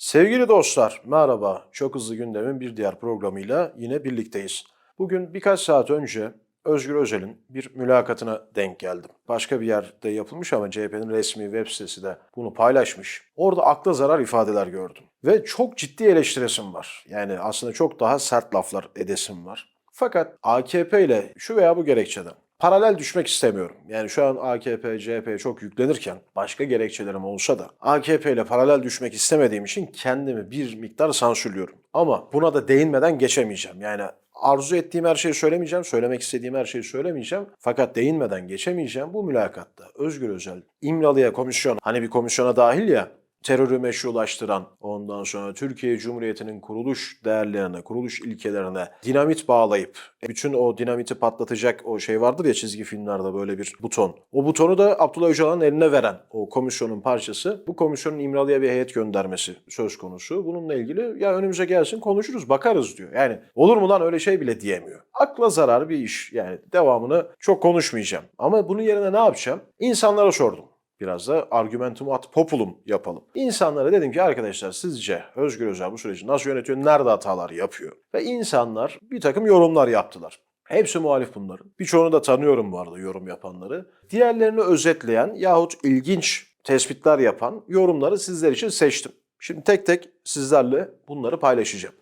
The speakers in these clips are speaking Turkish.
Sevgili dostlar, merhaba. Çok hızlı gündemin bir diğer programıyla yine birlikteyiz. Bugün birkaç saat önce Özgür Özel'in bir mülakatına denk geldim. Başka bir yerde yapılmış ama CHP'nin resmi web sitesi de bunu paylaşmış. Orada akla zarar ifadeler gördüm. Ve çok ciddi eleştiresim var. Yani aslında çok daha sert laflar edesim var. Fakat AKP ile şu veya bu gerekçeden paralel düşmek istemiyorum. Yani şu an AKP, CHP'ye çok yüklenirken başka gerekçelerim olsa da AKP ile paralel düşmek istemediğim için kendimi bir miktar sansürlüyorum. Ama buna da değinmeden geçemeyeceğim. Yani arzu ettiğim her şeyi söylemeyeceğim, söylemek istediğim her şeyi söylemeyeceğim. Fakat değinmeden geçemeyeceğim bu mülakatta Özgür Özel İmralı'ya komisyon, hani bir komisyona dahil ya, terörü meşrulaştıran, ondan sonra Türkiye Cumhuriyeti'nin kuruluş değerlerine, kuruluş ilkelerine dinamit bağlayıp bütün o dinamiti patlatacak o şey vardır ya çizgi filmlerde böyle bir buton. O butonu da Abdullah Öcalan'ın eline veren o komisyonun parçası. Bu komisyonun İmralı'ya bir heyet göndermesi söz konusu. Bununla ilgili ya önümüze gelsin konuşuruz bakarız diyor. Yani olur mu lan öyle şey bile diyemiyor. Akla zarar bir iş. Yani devamını çok konuşmayacağım. Ama bunun yerine ne yapacağım? İnsanlara sordum. Biraz da argumentum ad populum yapalım. İnsanlara dedim ki arkadaşlar sizce Özgür Özel bu süreci nasıl yönetiyor, nerede hatalar yapıyor? Ve insanlar bir takım yorumlar yaptılar. Hepsi muhalif bunların. Birçoğunu da tanıyorum bu arada yorum yapanları. Diğerlerini özetleyen yahut ilginç tespitler yapan yorumları sizler için seçtim. Şimdi tek tek sizlerle bunları paylaşacağım.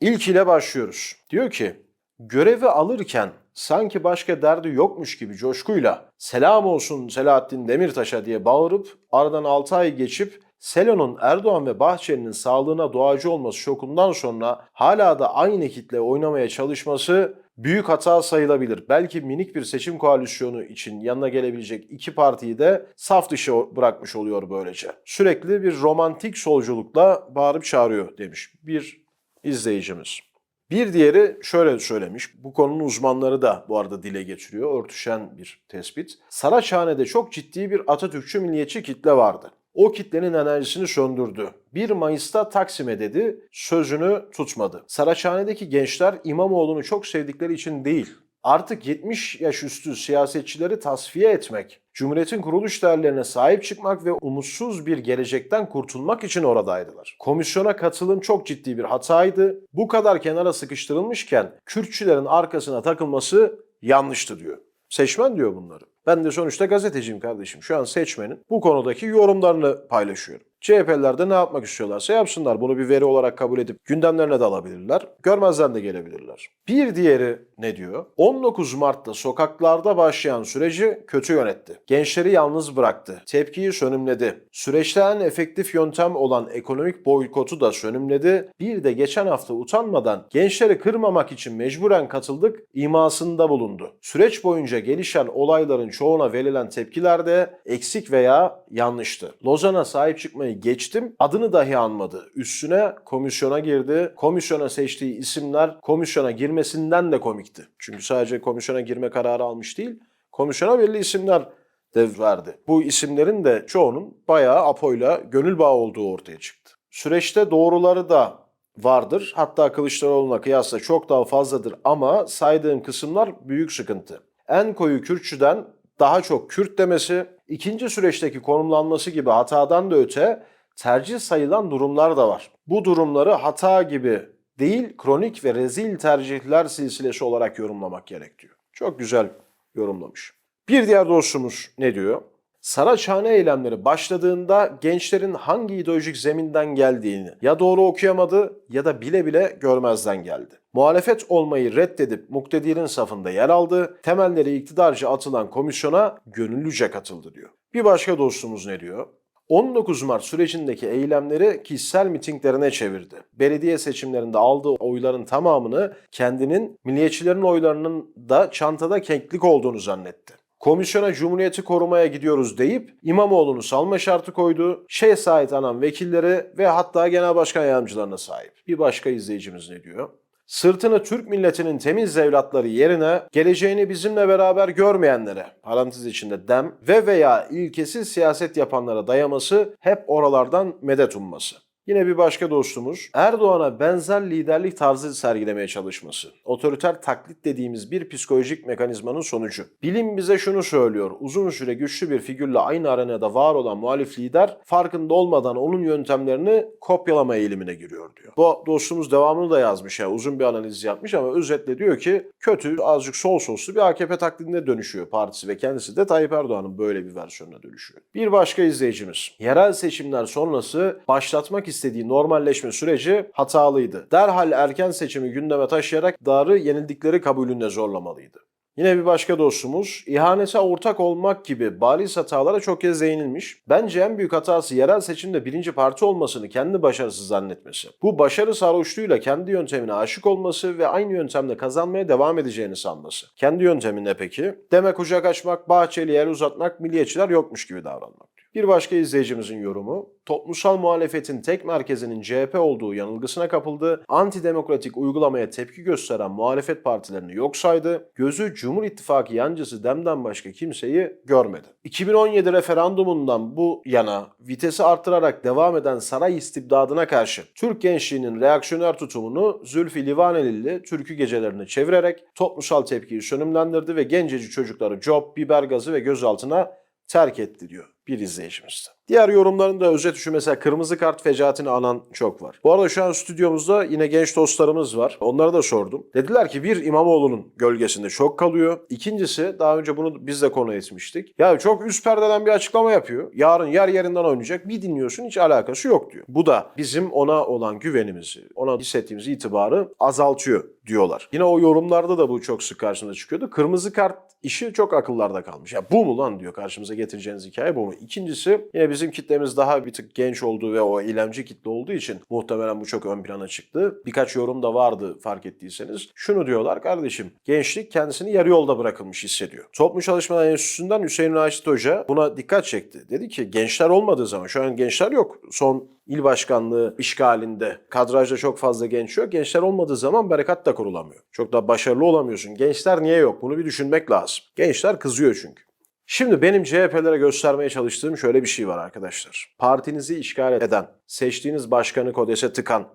İlk ile başlıyoruz. Diyor ki, görevi alırken sanki başka derdi yokmuş gibi coşkuyla selam olsun Selahattin Demirtaş'a diye bağırıp aradan 6 ay geçip Selo'nun Erdoğan ve Bahçeli'nin sağlığına duacı olması şokundan sonra hala da aynı kitle oynamaya çalışması büyük hata sayılabilir. Belki minik bir seçim koalisyonu için yanına gelebilecek iki partiyi de saf dışı bırakmış oluyor böylece. Sürekli bir romantik solculukla bağırıp çağırıyor demiş bir izleyicimiz. Bir diğeri şöyle söylemiş. Bu konunun uzmanları da bu arada dile getiriyor. Örtüşen bir tespit. Saraçhane'de çok ciddi bir Atatürkçü milliyetçi kitle vardı. O kitlenin enerjisini söndürdü. 1 Mayıs'ta Taksim'e dedi, sözünü tutmadı. Saraçhane'deki gençler İmamoğlu'nu çok sevdikleri için değil, artık 70 yaş üstü siyasetçileri tasfiye etmek, Cumhuriyet'in kuruluş değerlerine sahip çıkmak ve umutsuz bir gelecekten kurtulmak için oradaydılar. Komisyona katılım çok ciddi bir hataydı. Bu kadar kenara sıkıştırılmışken Kürtçülerin arkasına takılması yanlıştı diyor. Seçmen diyor bunları. Ben de sonuçta gazeteciyim kardeşim. Şu an seçmenin bu konudaki yorumlarını paylaşıyorum. CHP'liler de ne yapmak istiyorlarsa yapsınlar. Bunu bir veri olarak kabul edip gündemlerine de alabilirler. Görmezden de gelebilirler. Bir diğeri ne diyor? 19 Mart'ta sokaklarda başlayan süreci kötü yönetti. Gençleri yalnız bıraktı. Tepkiyi sönümledi. Süreçte en efektif yöntem olan ekonomik boykotu da sönümledi. Bir de geçen hafta utanmadan gençleri kırmamak için mecburen katıldık imasında bulundu. Süreç boyunca gelişen olayların çoğuna verilen tepkiler de eksik veya yanlıştı. Lozan'a sahip çıkmayı geçtim adını dahi anmadı. Üstüne komisyona girdi. Komisyona seçtiği isimler komisyona girmesinden de komikti. Çünkü sadece komisyona girme kararı almış değil, komisyona belli isimler de verdi. Bu isimlerin de çoğunun bayağı Apo'yla gönül bağı olduğu ortaya çıktı. Süreçte doğruları da vardır. Hatta Kılıçdaroğlu'na kıyasla çok daha fazladır ama saydığım kısımlar büyük sıkıntı. En koyu Kürtçüden daha çok Kürt demesi, ikinci süreçteki konumlanması gibi hatadan da öte tercih sayılan durumlar da var. Bu durumları hata gibi değil, kronik ve rezil tercihler silsilesi olarak yorumlamak gerekiyor. Çok güzel yorumlamış. Bir diğer dostumuz ne diyor? Saraçhane eylemleri başladığında gençlerin hangi ideolojik zeminden geldiğini ya doğru okuyamadı ya da bile bile görmezden geldi. Muhalefet olmayı reddedip muktedirin safında yer aldı, temelleri iktidarcı atılan komisyona gönüllüce katıldı diyor. Bir başka dostumuz ne diyor? 19 Mart sürecindeki eylemleri kişisel mitinglerine çevirdi. Belediye seçimlerinde aldığı oyların tamamını kendinin milliyetçilerin oylarının da çantada kenklik olduğunu zannetti. Komisyona Cumhuriyeti korumaya gidiyoruz deyip İmamoğlu'nu salma şartı koydu. Şeyh Said Anan vekilleri ve hatta genel başkan yardımcılarına sahip. Bir başka izleyicimiz ne diyor? Sırtını Türk milletinin temiz evlatları yerine geleceğini bizimle beraber görmeyenlere, parantez içinde dem ve veya ilkesiz siyaset yapanlara dayaması hep oralardan medet umması. Yine bir başka dostumuz Erdoğan'a benzer liderlik tarzı sergilemeye çalışması. Otoriter taklit dediğimiz bir psikolojik mekanizmanın sonucu. Bilim bize şunu söylüyor. Uzun süre güçlü bir figürle aynı arenada var olan muhalif lider farkında olmadan onun yöntemlerini kopyalama eğilimine giriyor diyor. Bu dostumuz devamını da yazmış ya uzun bir analiz yapmış ama özetle diyor ki kötü azıcık sol soslu bir AKP taklidine dönüşüyor partisi ve kendisi de Tayyip Erdoğan'ın böyle bir versiyonuna dönüşüyor. Bir başka izleyicimiz yerel seçimler sonrası başlatmak istediği normalleşme süreci hatalıydı. Derhal erken seçimi gündeme taşıyarak darı yenildikleri kabulünde zorlamalıydı. Yine bir başka dostumuz, ihanete ortak olmak gibi bariz hatalara çok kez değinilmiş. Bence en büyük hatası yerel seçimde birinci parti olmasını kendi başarısız zannetmesi. Bu başarı sarhoşluğuyla kendi yöntemine aşık olması ve aynı yöntemle kazanmaya devam edeceğini sanması. Kendi yöntemi ne peki? Demek kucak açmak, Bahçeli'ye el uzatmak, milliyetçiler yokmuş gibi davranmak. Bir başka izleyicimizin yorumu, toplumsal muhalefetin tek merkezinin CHP olduğu yanılgısına kapıldı, antidemokratik uygulamaya tepki gösteren muhalefet partilerini yok saydı, gözü Cumhur İttifakı yancısı Dem'den başka kimseyi görmedi. 2017 referandumundan bu yana vitesi arttırarak devam eden saray istibdadına karşı Türk gençliğinin reaksiyoner tutumunu Zülfü Livaneli'li türkü gecelerini çevirerek toplumsal tepkiyi sönümlendirdi ve gencecik çocukları job, biber gazı ve gözaltına terk etti diyor bir izleyicimiz de. Diğer yorumlarında özet şu mesela kırmızı kart fecaatini anan çok var. Bu arada şu an stüdyomuzda yine genç dostlarımız var. Onlara da sordum. Dediler ki bir İmamoğlu'nun gölgesinde çok kalıyor. İkincisi daha önce bunu biz de konu etmiştik. Ya çok üst perdeden bir açıklama yapıyor. Yarın yer yerinden oynayacak. Bir dinliyorsun hiç alakası yok diyor. Bu da bizim ona olan güvenimizi, ona hissettiğimiz itibarı azaltıyor diyorlar. Yine o yorumlarda da bu çok sık karşımıza çıkıyordu. Kırmızı kart işi çok akıllarda kalmış. Ya bu mu lan diyor karşımıza getireceğiniz hikaye bu mu? İkincisi yine bizim kitlemiz daha bir tık genç olduğu ve o eylemci kitle olduğu için muhtemelen bu çok ön plana çıktı. Birkaç yorum da vardı fark ettiyseniz. Şunu diyorlar kardeşim gençlik kendisini yarı yolda bırakılmış hissediyor. Toplum Çalışmalar Enstitüsü'nden Hüseyin Raşit Hoca buna dikkat çekti. Dedi ki gençler olmadığı zaman şu an gençler yok. Son il başkanlığı işgalinde kadrajda çok fazla genç yok. Gençler olmadığı zaman berekat da kurulamıyor. Çok da başarılı olamıyorsun. Gençler niye yok? Bunu bir düşünmek lazım. Gençler kızıyor çünkü. Şimdi benim CHP'lere göstermeye çalıştığım şöyle bir şey var arkadaşlar. Partinizi işgal eden, seçtiğiniz başkanı kodese tıkan,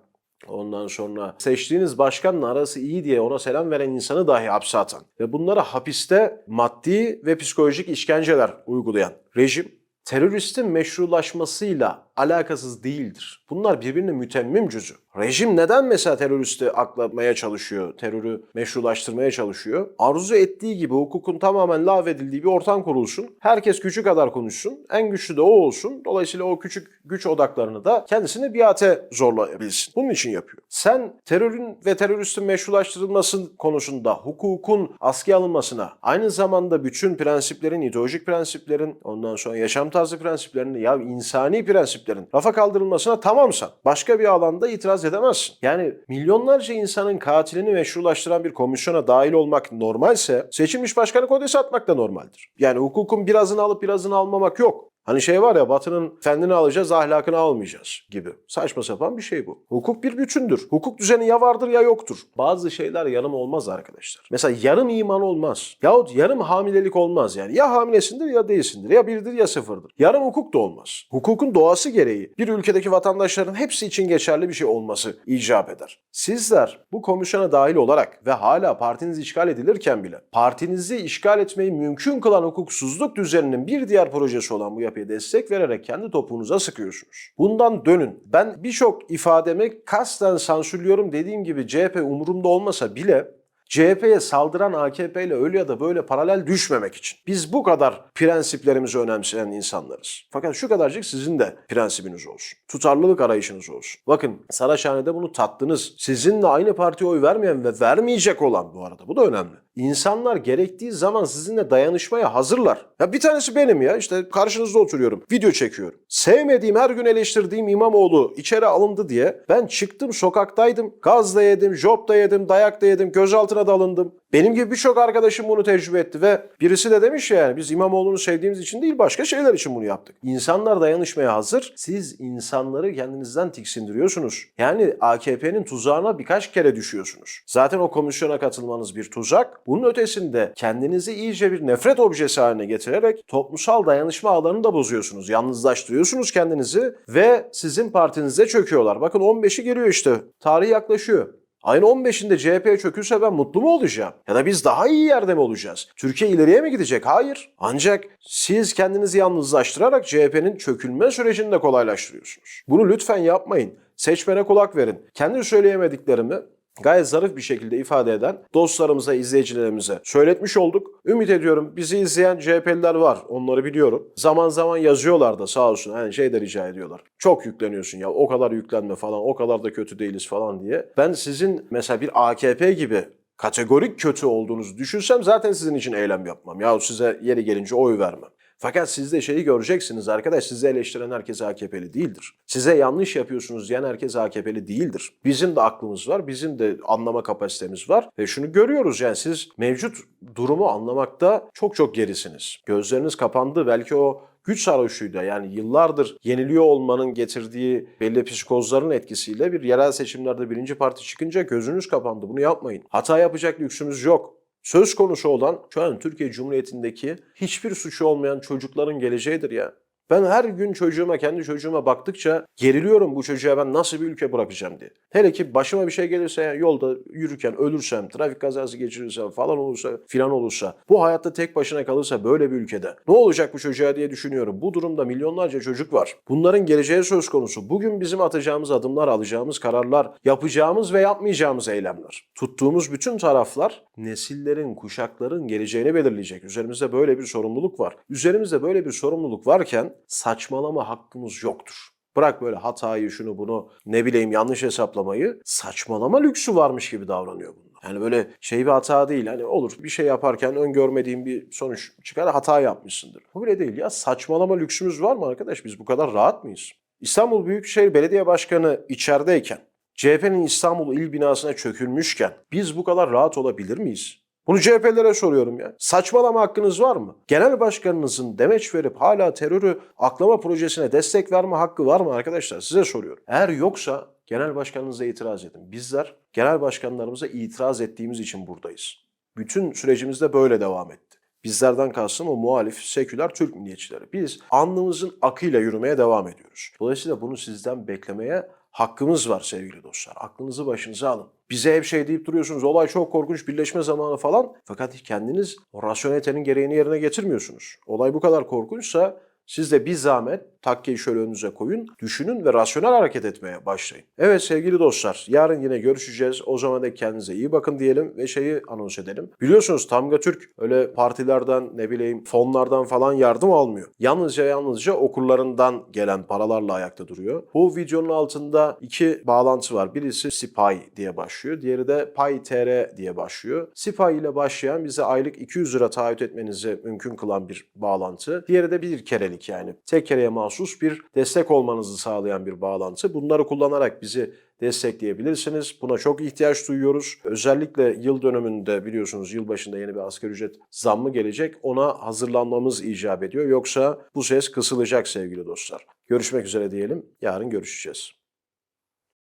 Ondan sonra seçtiğiniz başkanla arası iyi diye ona selam veren insanı dahi hapse atan ve bunlara hapiste maddi ve psikolojik işkenceler uygulayan rejim teröristin meşrulaşmasıyla alakasız değildir. Bunlar birbirine mütemmim cüzü. Rejim neden mesela teröristi aklamaya çalışıyor, terörü meşrulaştırmaya çalışıyor? Arzu ettiği gibi hukukun tamamen lağvedildiği bir ortam kurulsun. Herkes gücü kadar konuşsun. En güçlü de o olsun. Dolayısıyla o küçük güç odaklarını da kendisine biate zorlayabilsin. Bunun için yapıyor. Sen terörün ve teröristin meşrulaştırılması konusunda hukukun askıya alınmasına, aynı zamanda bütün prensiplerin, ideolojik prensiplerin, ondan sonra yaşam tarzı prensiplerin, ya insani prensiplerin rafa kaldırılmasına tamamsan başka bir alanda itiraz edemezsin. Yani milyonlarca insanın katilini meşrulaştıran bir komisyona dahil olmak normalse seçilmiş başkanı kodese atmak da normaldir. Yani hukukun birazını alıp birazını almamak yok. Hani şey var ya batının fendini alacağız ahlakını almayacağız gibi. Saçma sapan bir şey bu. Hukuk bir bütündür. Hukuk düzeni ya vardır ya yoktur. Bazı şeyler yarım olmaz arkadaşlar. Mesela yarım iman olmaz. Yahut yarım hamilelik olmaz yani. Ya hamilesindir ya değilsindir. Ya birdir ya sıfırdır. Yarım hukuk da olmaz. Hukukun doğası gereği bir ülkedeki vatandaşların hepsi için geçerli bir şey olması icap eder. Sizler bu komisyona dahil olarak ve hala partiniz işgal edilirken bile partinizi işgal etmeyi mümkün kılan hukuksuzluk düzeninin bir diğer projesi olan bu yapıya destek vererek kendi topuğunuza sıkıyorsunuz. Bundan dönün. Ben birçok ifademi kasten sansürlüyorum dediğim gibi CHP umurumda olmasa bile CHP'ye saldıran AKP ile öyle ya da böyle paralel düşmemek için. Biz bu kadar prensiplerimizi önemseyen insanlarız. Fakat şu kadarcık sizin de prensibiniz olsun. Tutarlılık arayışınız olsun. Bakın Saraçhane'de bunu tattınız. Sizinle aynı partiye oy vermeyen ve vermeyecek olan bu arada bu da önemli. İnsanlar gerektiği zaman sizinle dayanışmaya hazırlar. Ya bir tanesi benim ya işte karşınızda oturuyorum. Video çekiyorum. Sevmediğim her gün eleştirdiğim İmamoğlu içeri alındı diye ben çıktım sokaktaydım. Gaz da yedim, job da yedim, dayak da yedim, gözaltına da alındım. Benim gibi birçok arkadaşım bunu tecrübe etti ve birisi de demiş ya yani biz İmamoğlu'nu sevdiğimiz için değil başka şeyler için bunu yaptık. İnsanlar dayanışmaya hazır. Siz insanları kendinizden tiksindiriyorsunuz. Yani AKP'nin tuzağına birkaç kere düşüyorsunuz. Zaten o komisyona katılmanız bir tuzak. Bunun ötesinde kendinizi iyice bir nefret objesi haline getirerek toplumsal dayanışma ağlarını da bozuyorsunuz. Yalnızlaştırıyorsunuz kendinizi ve sizin partinize çöküyorlar. Bakın 15'i geliyor işte. Tarih yaklaşıyor. Ayın 15'inde CHP çökülse ben mutlu mu olacağım? Ya da biz daha iyi yerde mi olacağız? Türkiye ileriye mi gidecek? Hayır. Ancak siz kendinizi yalnızlaştırarak CHP'nin çökülme sürecini de kolaylaştırıyorsunuz. Bunu lütfen yapmayın. Seçmene kulak verin. Kendi söyleyemediklerimi gayet zarif bir şekilde ifade eden dostlarımıza, izleyicilerimize söyletmiş olduk. Ümit ediyorum bizi izleyen CHP'liler var. Onları biliyorum. Zaman zaman yazıyorlar da sağ olsun. Hani şey de rica ediyorlar. Çok yükleniyorsun ya o kadar yüklenme falan o kadar da kötü değiliz falan diye. Ben sizin mesela bir AKP gibi kategorik kötü olduğunuzu düşünsem zaten sizin için eylem yapmam. Yahut size yeri gelince oy vermem. Fakat siz de şeyi göreceksiniz arkadaş sizi eleştiren herkes AKP'li değildir. Size yanlış yapıyorsunuz diyen herkes AKP'li değildir. Bizim de aklımız var, bizim de anlama kapasitemiz var ve şunu görüyoruz yani siz mevcut durumu anlamakta çok çok gerisiniz. Gözleriniz kapandı belki o güç sarhoşluğuydu. Yani yıllardır yeniliyor olmanın getirdiği belli psikozların etkisiyle bir yerel seçimlerde birinci parti çıkınca gözünüz kapandı. Bunu yapmayın. Hata yapacak lüksümüz yok. Söz konusu olan şu an Türkiye Cumhuriyeti'ndeki hiçbir suçu olmayan çocukların geleceğidir ya. Ben her gün çocuğuma, kendi çocuğuma baktıkça geriliyorum bu çocuğa ben nasıl bir ülke bırakacağım diye. Hele ki başıma bir şey gelirse yolda yürürken ölürsem, trafik kazası geçirirsem falan olursa filan olursa, bu hayatta tek başına kalırsa böyle bir ülkede ne olacak bu çocuğa diye düşünüyorum. Bu durumda milyonlarca çocuk var. Bunların geleceği söz konusu. Bugün bizim atacağımız adımlar, alacağımız kararlar, yapacağımız ve yapmayacağımız eylemler. Tuttuğumuz bütün taraflar nesillerin, kuşakların geleceğini belirleyecek. Üzerimizde böyle bir sorumluluk var. Üzerimizde böyle bir sorumluluk varken saçmalama hakkımız yoktur. Bırak böyle hatayı, şunu bunu, ne bileyim yanlış hesaplamayı. Saçmalama lüksü varmış gibi davranıyor bunlar. Yani böyle şey bir hata değil. Hani olur bir şey yaparken öngörmediğin bir sonuç çıkar hata yapmışsındır. Bu bile değil ya. Saçmalama lüksümüz var mı arkadaş? Biz bu kadar rahat mıyız? İstanbul Büyükşehir Belediye Başkanı içerideyken, CHP'nin İstanbul il binasına çökülmüşken biz bu kadar rahat olabilir miyiz? Bunu CHP'lere soruyorum ya. Saçmalama hakkınız var mı? Genel başkanınızın demeç verip hala terörü aklama projesine destek verme hakkı var mı arkadaşlar? Size soruyorum. Eğer yoksa genel başkanınıza itiraz edin. Bizler genel başkanlarımıza itiraz ettiğimiz için buradayız. Bütün sürecimizde böyle devam etti. Bizlerden kastım o muhalif, seküler Türk milliyetçileri. Biz alnımızın akıyla yürümeye devam ediyoruz. Dolayısıyla bunu sizden beklemeye hakkımız var sevgili dostlar. Aklınızı başınıza alın. Bize hep şey deyip duruyorsunuz. Olay çok korkunç, birleşme zamanı falan. Fakat kendiniz o rasyonelitenin gereğini yerine getirmiyorsunuz. Olay bu kadar korkunçsa siz de bir zahmet takkeyi şöyle önünüze koyun, düşünün ve rasyonel hareket etmeye başlayın. Evet sevgili dostlar, yarın yine görüşeceğiz. O zaman da kendinize iyi bakın diyelim ve şeyi anons edelim. Biliyorsunuz Tamga Türk öyle partilerden ne bileyim fonlardan falan yardım almıyor. Yalnızca yalnızca okurlarından gelen paralarla ayakta duruyor. Bu videonun altında iki bağlantı var. Birisi Sipay diye başlıyor. Diğeri de PayTR diye başlıyor. Sipay ile başlayan bize aylık 200 lira taahhüt etmenizi mümkün kılan bir bağlantı. Diğeri de bir kerelik yani tek kereye mahsus bir destek olmanızı sağlayan bir bağlantı. Bunları kullanarak bizi destekleyebilirsiniz. Buna çok ihtiyaç duyuyoruz. Özellikle yıl dönümünde biliyorsunuz yılbaşında yeni bir asgari ücret zammı gelecek. Ona hazırlanmamız icap ediyor. Yoksa bu ses kısılacak sevgili dostlar. Görüşmek üzere diyelim. Yarın görüşeceğiz.